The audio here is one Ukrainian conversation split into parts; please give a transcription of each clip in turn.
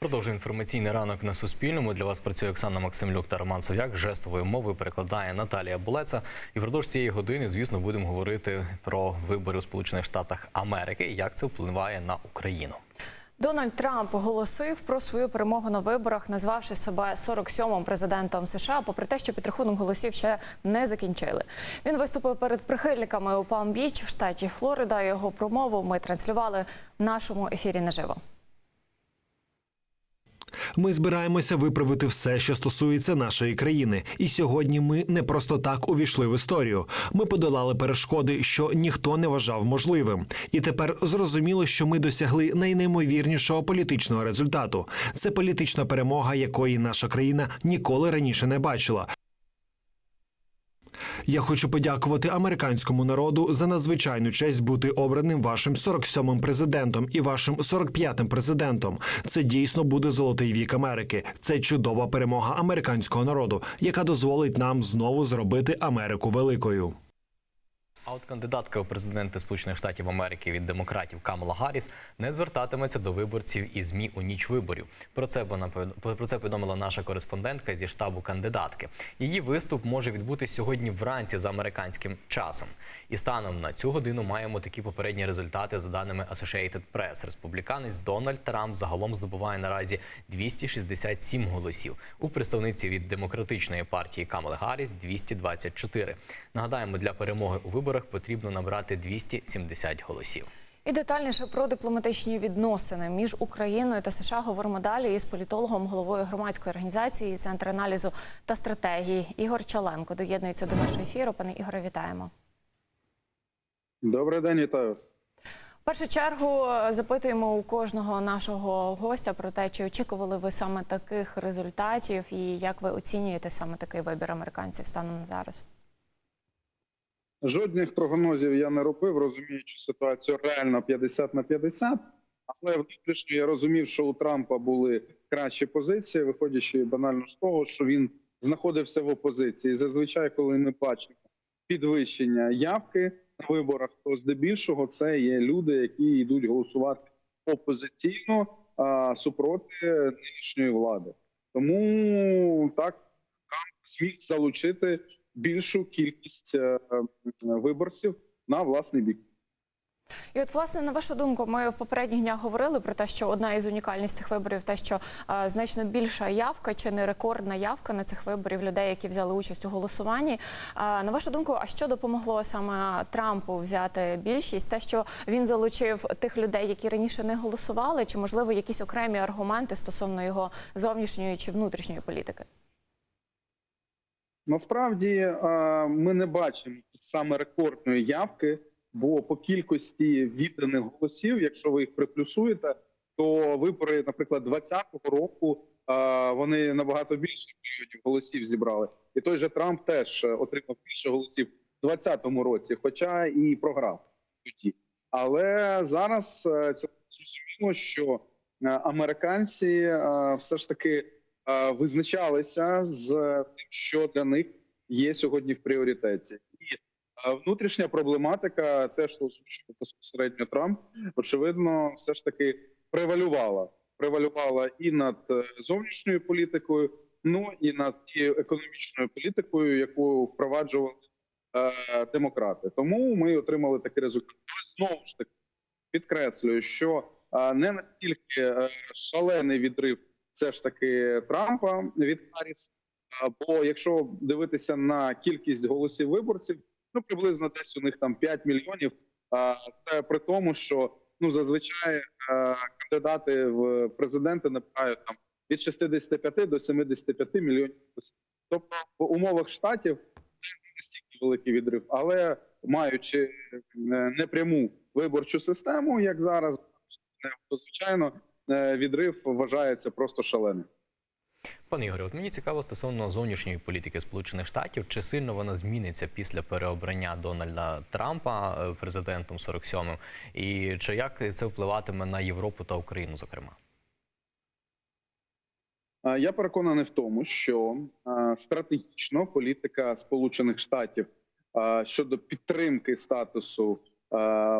Продовжує інформаційний ранок на Суспільному. Для вас працює Оксана Максимлюк та Роман Сов'як. Жестовою мовою перекладає Наталія Булеца. І впродовж цієї години, звісно, будемо говорити про вибори у Сполучених Штатах Америки і як це впливає на Україну. Дональд Трамп оголосив про свою перемогу на виборах, назвавши себе 47-м президентом США, попри те, що підрахунок голосів ще не закінчили. Він виступив перед прихильниками у Палм-Біч в штаті Флорида. Його промову ми транслювали в нашому ефірі наживо. Ми збираємося виправити все, що стосується нашої країни. І сьогодні ми не просто так увійшли в історію. Ми подолали перешкоди, що ніхто не вважав можливим. І тепер зрозуміло, що ми досягли найнеймовірнішого політичного результату. Це політична перемога, якої наша країна ніколи раніше не бачила. Я хочу подякувати американському народу за надзвичайну честь бути обраним вашим 47-м президентом і вашим 45-м президентом. Це дійсно буде золотий вік Америки. Це чудова перемога американського народу, яка дозволить нам знову зробити Америку великою. А от кандидатка у президенти Сполучених Штатів Америки від демократів Камала Гарріс не звертатиметься до виборців і змі у ніч виборів. Про це вона про це повідомила наша кореспондентка зі штабу кандидатки. Її виступ може відбутись сьогодні вранці за американським часом. І станом на цю годину маємо такі попередні результати за даними Associated Press. Республіканець Дональд Трамп загалом здобуває наразі 267 голосів. У представниці від демократичної партії Камали Гарріс 224. Нагадаємо, для перемоги у виборах потрібно набрати 270 голосів. І детальніше про дипломатичні відносини між Україною та США говоримо далі із політологом, головою громадської організації Центр аналізу та стратегії Ігор Чаленко доєднується до нашого ефіру. Пане Ігоре, вітаємо. Добрий день, вітаю. В першу чергу запитуємо у кожного нашого гостя про те, чи очікували ви саме таких результатів, і як ви оцінюєте саме такий вибір американців станом на зараз. Жодних прогнозів я не робив, розуміючи ситуацію реально 50 на 50. Але внутрішньо я розумів, що у Трампа були кращі позиції, виходячи банально з того, що він знаходився в опозиції. Зазвичай, коли ми бачимо підвищення явки на виборах, то здебільшого це є люди, які йдуть голосувати опозиційно а, супроти нинішньої влади. Тому так Трамп зміг залучити більшу кількість е, виборців на власний бік. І от, власне, на вашу думку, ми в попередніх днях говорили про те, що одна із унікальність цих виборів те, що е, значно більша явка чи не рекордна явка на цих виборів людей, які взяли участь у голосуванні. Е, на вашу думку, а що допомогло саме Трампу взяти більшість? Те, що він залучив тих людей, які раніше не голосували, чи можливо якісь окремі аргументи стосовно його зовнішньої чи внутрішньої політики? Насправді е, ми не бачимо саме рекордної явки, бо по кількості відданих голосів, якщо ви їх приплюсуєте, то вибори, наприклад, 2020 року е, вони набагато більше мільйонів голосів зібрали. І той же Трамп теж е, отримав більше голосів у 2020 році, хоча і програв тоді. Але зараз це зрозуміло, що американці все ж таки визначалися з тим, що для них є сьогодні в пріоритеті. І е, внутрішня проблематика, те, що озвучив безпосередньо Трамп, очевидно, все ж таки превалювала. Превалювала і над е, зовнішньою політикою, ну і над тією економічною політикою, яку впроваджували е, демократи. Тому ми отримали такий результат. Знову ж таки підкреслюю, що е, не настільки е, шалений відрив все ж таки Трампа від Харріс. Бо якщо дивитися на кількість голосів виборців, ну приблизно десь у них там 5 мільйонів. Це при тому, що ну зазвичай кандидати в президенти набирають там від 65 до 75 мільйонів голосів. Тобто в умовах штатів це не настільки великий відрив, але маючи е, непряму виборчу систему, як зараз, то звичайно відрив вважається просто шаленим. Пане Ігоре, от мені цікаво стосовно зовнішньої політики Сполучених Штатів, чи сильно вона зміниться після переобрання Дональда Трампа е, президентом 47-м, і чи як це впливатиме на Європу та Україну, зокрема? Я переконаний в тому, що стратегічно політика Сполучених Штатів щодо підтримки статусу е,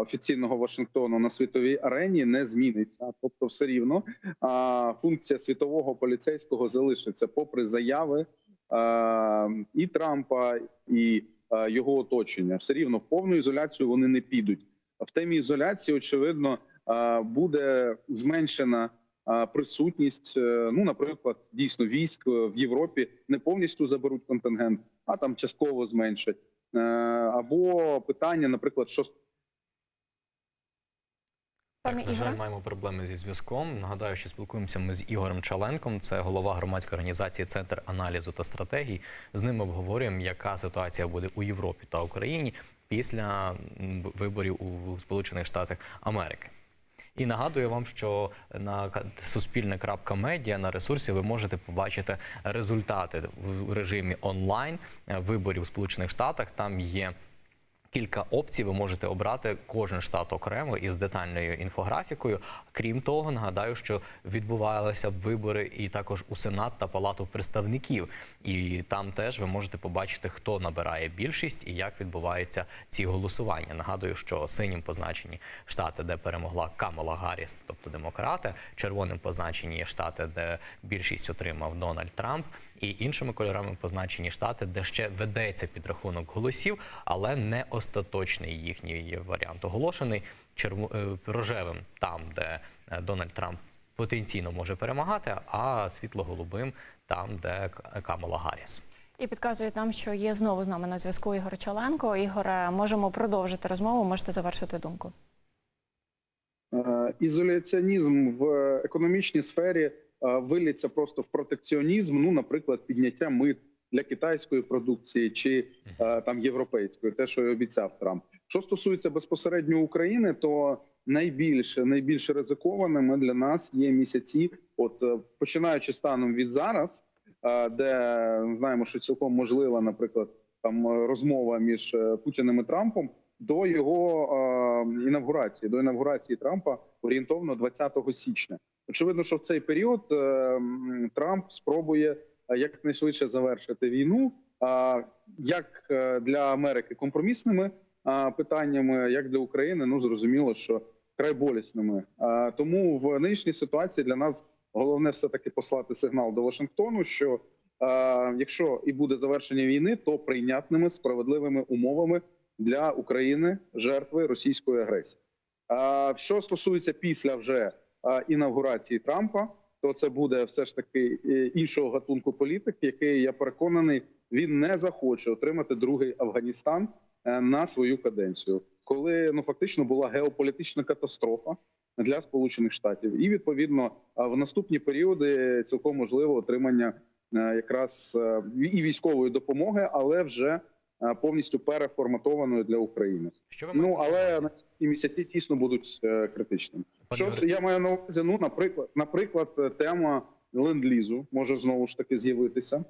офіційного Вашингтону на світовій арені не зміниться. Тобто, все рівно е, функція світового поліцейського залишиться, попри заяви е, і Трампа, і е, його оточення. Все рівно в повну ізоляцію вони не підуть. В темі ізоляції, очевидно, е, буде зменшена е, присутність. е, Ну, наприклад, дійсно військ е, в Європі не повністю заберуть контингент, а там частково зменшать. Е, Або питання, наприклад, що Так, на жаль, маємо проблеми зі зв'язком. Нагадаю, що спілкуємося ми з Ігорем Чаленком, це голова громадської організації Центр аналізу та стратегій. З ним обговорюємо, яка ситуація буде у Європі та Україні після виборів у Сполучених Штатах Америки. І нагадую вам, що на суспільне.медіа на ресурсі ви можете побачити результати в режимі онлайн е, виборів у Сполучених Штатах. Там є Кілька опцій ви можете обрати кожен штат окремо із детальною інфографікою. Крім того, нагадаю, що відбувалися вибори і також у Сенат та Палату представників. І там теж ви можете побачити, хто набирає більшість і як відбуваються ці голосування. Нагадую, що синім позначені штати, де перемогла Камала Гарріс, тобто демократи, червоним позначені є штати, де більшість отримав Дональд Трамп. І іншими кольорами позначені штати, де ще ведеться підрахунок голосів, але не остаточний їхній варіант оголошений черво... е, рожевим, там, де е, Дональд Трамп потенційно може перемагати, а світло-голубим там, де Камала Гарріс. І підказують нам, що є знову з нами на зв'язку Ігор Чаленко. Ігоре, можемо продовжити розмову. Можете завершити думку. Е, ізоляціонізм в економічній сфері виліться просто в протекціонізм. Ну, наприклад, підняття мит для китайської продукції чи е, там європейської, те, що і обіцяв Трамп. Що стосується безпосередньо України, то найбільше найбільш ризикованими для нас є місяці, от е, починаючи станом від зараз, е, де знаємо, що цілком можлива, наприклад, там е, розмова між е, Путіним і Трампом до його е, інавгурації, до інавгурації Трампа орієнтовно 20 січня. Очевидно, що в цей період е, Трамп спробує е, якнайшвидше завершити війну. Як е, для Америки компромісними питаннями, як для України, ну зрозуміло, що край болісними. Тому в нинішній ситуації для нас головне все таки послати сигнал до Вашингтону, що якщо і буде завершення війни, то прийнятними справедливими умовами для України жертви російської агресії. Що стосується після вже а, інавгурації Трампа, то це буде все ж таки е, іншого гатунку політик, який я переконаний, він не захоче отримати другий Афганістан е, на свою каденцію, коли ну фактично була геополітична катастрофа для Сполучених Штатів, і відповідно в наступні періоди цілком можливо отримання е, якраз е, і військової допомоги, але вже е, повністю переформатованою для України. Що ви Ну маєте на але наступні місяці дійсно будуть е, критичними. Що я маю на увазі? Ну, наприклад, наприклад, е, тема ленд-лізу може знову ж таки з'явитися.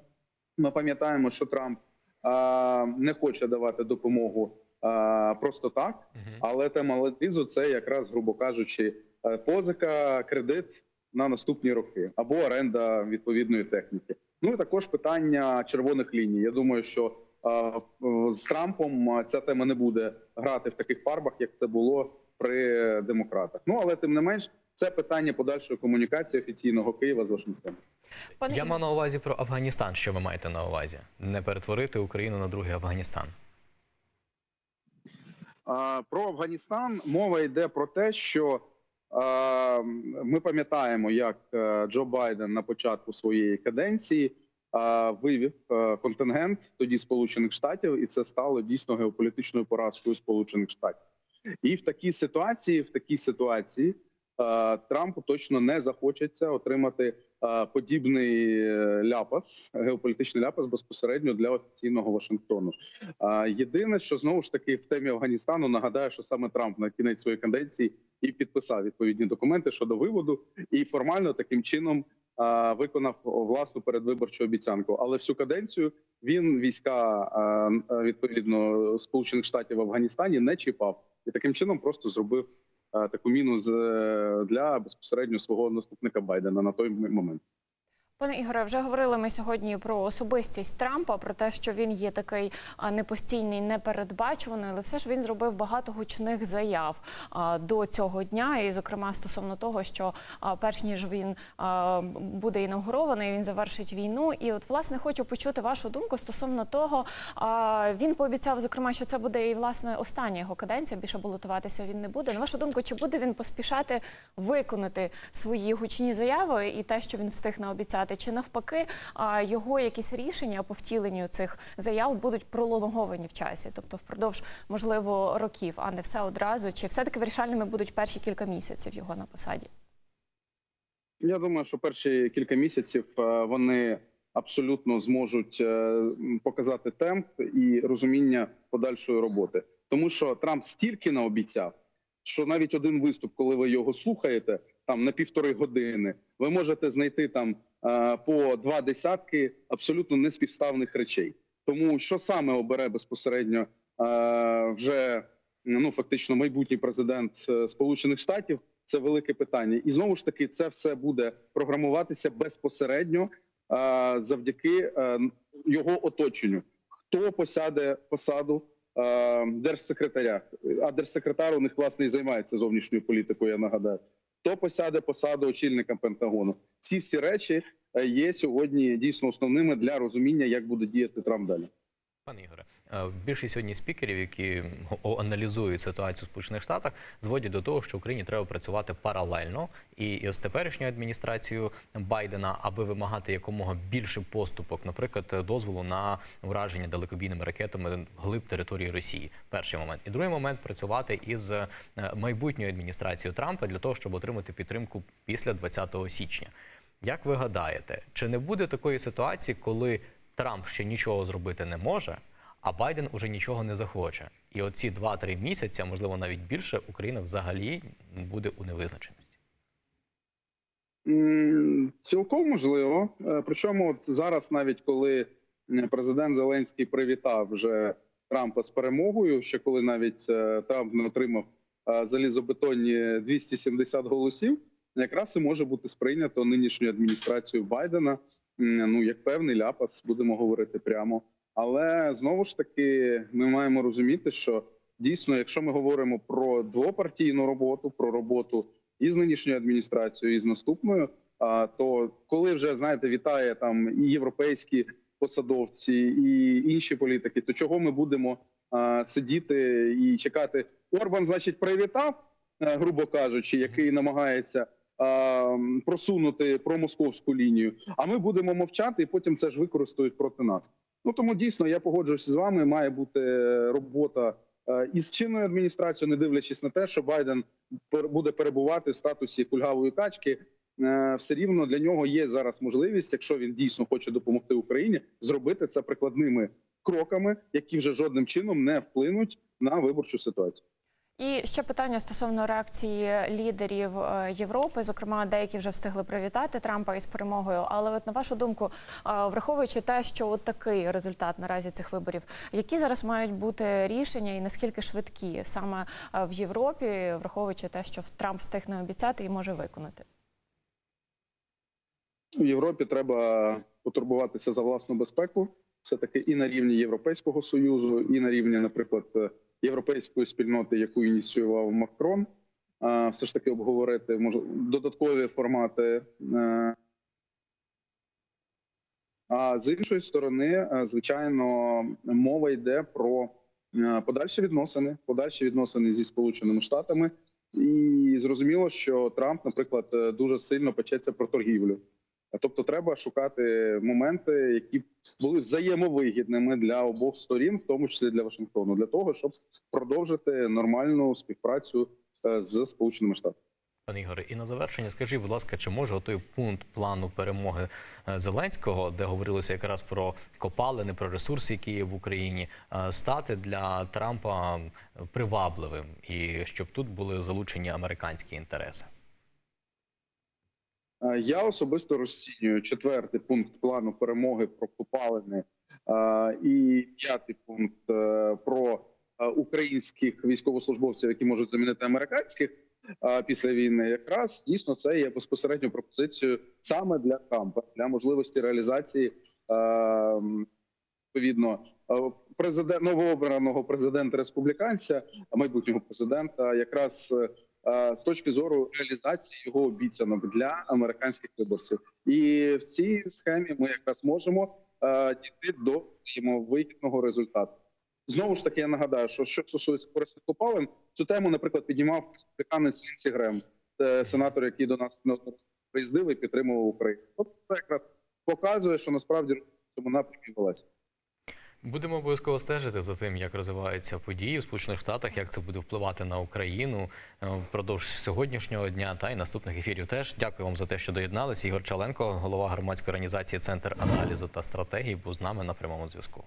Ми пам'ятаємо, що Трамп а, не хоче давати допомогу а, просто так, але тема ленд-лізу – це якраз, грубо кажучи, е, позика, кредит на наступні роки або оренда відповідної техніки. Ну і також питання червоних ліній. Я думаю, що з Трампом ця тема не буде грати в таких фарбах, як це було при демократах. Ну але тим не менш, це питання подальшої комунікації офіційного Києва з Вашингтоном. Пане Я маю на увазі про Афганістан. Що ви маєте на увазі? Не перетворити Україну на другий Афганістан. А, Про Афганістан мова йде про те, що а, ми пам'ятаємо, як е, Джо Байден на початку своєї каденції вивів контингент тоді Сполучених Штатів, і це стало дійсно геополітичною поразкою Сполучених Штатів. І в такій ситуації, в такій ситуації, Трампу точно не захочеться отримати подібний е, ляпас, геополітичний ляпас безпосередньо для офіційного Вашингтону. Єдине, що знову ж таки в темі Афганістану нагадаю, що саме Трамп на кінець своєї каденції і підписав відповідні документи щодо виводу, і формально таким чином виконав власну передвиборчу обіцянку. Але всю каденцію він війська відповідно Сполучених Штатів в Афганістані не чіпав, і таким чином просто зробив таку міну з для безпосередньо свого наступника Байдена на той момент. Пане Ігоре, вже говорили ми сьогодні про особистість Трампа, про те, що він є такий непостійний, непередбачуваний, але все ж він зробив багато гучних заяв до цього дня, і зокрема стосовно того, що перш ніж він буде інаугурований, він завершить війну. І от власне хочу почути вашу думку стосовно того, він пообіцяв, зокрема, що це буде і власне остання його каденція. Більше балотуватися він не буде. На вашу думку, чи буде він поспішати виконати свої гучні заяви і те, що він встиг наобіцяти, чи навпаки, його якісь рішення по втіленню цих заяв будуть пролонговані в часі, тобто впродовж можливо років, а не все одразу, чи все таки вирішальними будуть перші кілька місяців його на посаді? Я думаю, що перші кілька місяців е, вони абсолютно зможуть е, показати темп і розуміння подальшої роботи, тому що Трамп стільки наобіцяв, що навіть один виступ, коли ви його слухаєте, там на півтори години, ви можете знайти там по два десятки абсолютно неспівставних речей. Тому що саме обере безпосередньо е, вже ну фактично майбутній президент е, Сполучених Штатів. Це велике питання, і знову ж таки, це все буде програмуватися безпосередньо е, завдяки е, його оточенню. Хто посяде посаду е, держсекретаря? А держсекретар у них власне і займається зовнішньою політикою. Я нагадаю, хто посяде посаду очільника Пентагону? Ці всі речі е, є сьогодні дійсно основними для розуміння, як буде діяти Трамп далі. Пане Ігоре, е, більшість сьогодні спікерів, які аналізують ситуацію в Сполучених Штатах, зводять до того, що Україні треба працювати паралельно і і з теперішньою адміністрацією Байдена, аби вимагати якомога більше поступок, наприклад, дозволу на враження далекобійними ракетами глиб території Росії. Перший момент і другий момент працювати із е, майбутньою адміністрацією Трампа для того, щоб отримати підтримку після 20 січня. Як ви гадаєте, чи не буде такої ситуації, коли Трамп ще нічого зробити не може, а Байден уже нічого не захоче. І оці 2-3 місяці, а можливо навіть більше, Україна взагалі буде у невизначеності. Цілком можливо. Е, Причому от зараз, навіть коли президент Зеленський привітав вже Трампа з перемогою, ще коли навіть е, Трамп не отримав е, залізобетонні 270 голосів, якраз і може бути сприйнято нинішньою адміністрацією Байдена. Ну як певний ляпас, будемо говорити прямо. Але знову ж таки, ми маємо розуміти, що дійсно, якщо ми говоримо про двопартійну роботу, про роботу і з нинішньою адміністрацією, і з наступною. То коли вже знаєте, вітає там і європейські посадовці, і інші політики, то чого ми будемо сидіти і чекати? Орбан, значить, привітав, е, грубо кажучи, який намагається просунути промосковську лінію. А ми будемо мовчати, і потім це ж використають проти нас. Ну тому дійсно я погоджуюся з вами. Має бути робота е, із чинною адміністрацією, не дивлячись на те, що Байден буде перебувати в статусі кульгавої качки. Е, Все рівно для нього є зараз можливість, якщо він дійсно хоче допомогти Україні, зробити це прикладними кроками, які вже жодним чином не вплинуть на виборчу ситуацію. І ще питання стосовно реакції лідерів е, Європи, зокрема, деякі вже встигли привітати Трампа із перемогою. Але от на вашу думку, е, враховуючи те, що от такий результат наразі цих виборів, які зараз мають бути рішення і наскільки швидкі саме е, в Європі, враховуючи те, що Трамп встиг не обіцяти і може виконати? В Європі треба потурбуватися за власну безпеку, все таки і на рівні Європейського союзу, і на рівні, наприклад, європейської спільноти, яку ініціював Макрон, все ж таки обговорити може додаткові формати. е. А з іншої сторони, е, звичайно, мова йде про е, подальші відносини, подальші відносини зі Сполученими Штатами, і зрозуміло, що Трамп, наприклад, дуже сильно печеться про торгівлю. Тобто, треба шукати моменти, які були взаємовигідними для обох сторін, в тому числі для Вашингтону, для того, щоб продовжити нормальну співпрацю е, з Сполученими Штатами. Пане Ігоре, і на завершення скажіть, будь ласка, чи може той пункт плану перемоги е, Зеленського, де говорилося якраз про копалини, про ресурси, які є в Україні, е, стати для Трампа привабливим, і щоб тут були залучені американські інтереси? Е, Я особисто розцінюю четвертий пункт плану перемоги про копалини е, і п'ятий пункт е, про українських військовослужбовців, які можуть замінити американських. після війни, якраз дійсно це є безпосередньо пропозицією саме для Трампа для можливості реалізації відповідно президент новообраного президента республіканця, майбутнього президента, якраз з точки зору реалізації його обіцянок для американських виборців, і в цій схемі ми якраз можемо е, дійти до взаємовигідного результату. Знову ж таки, я нагадаю, що що стосується корисних копалин, цю тему, наприклад, піднімав республіканець Лінсі Грем, е, сенатор, який до нас приїздив і підтримував Україну. Тобто це якраз показує, що насправді в цьому напрямі велася. Будемо обов'язково стежити за тим, як розвиваються події в Сполучених Штатах, як це буде впливати на Україну е, впродовж сьогоднішнього дня та й наступних ефірів. Теж дякую вам за те, що доєдналися. Ігор Чаленко, голова громадської організації Центр аналізу та стратегії, був з нами на прямому зв'язку.